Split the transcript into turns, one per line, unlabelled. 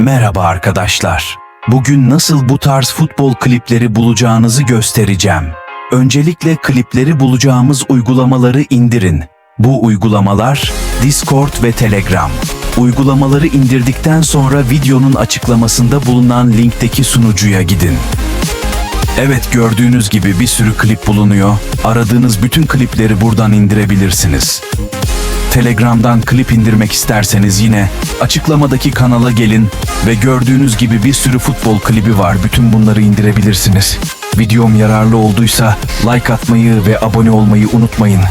Merhaba arkadaşlar. Bugün nasıl bu tarz futbol klipleri bulacağınızı göstereceğim. Öncelikle klipleri bulacağımız uygulamaları indirin. Bu uygulamalar Discord ve Telegram. Uygulamaları indirdikten sonra videonun açıklamasında bulunan linkteki sunucuya gidin. Evet gördüğünüz gibi bir sürü klip bulunuyor. Aradığınız bütün klipleri buradan indirebilirsiniz. Telegram'dan klip indirmek isterseniz yine açıklamadaki kanala gelin ve gördüğünüz gibi bir sürü futbol klibi var. Bütün bunları indirebilirsiniz. Videom yararlı olduysa like atmayı ve abone olmayı unutmayın.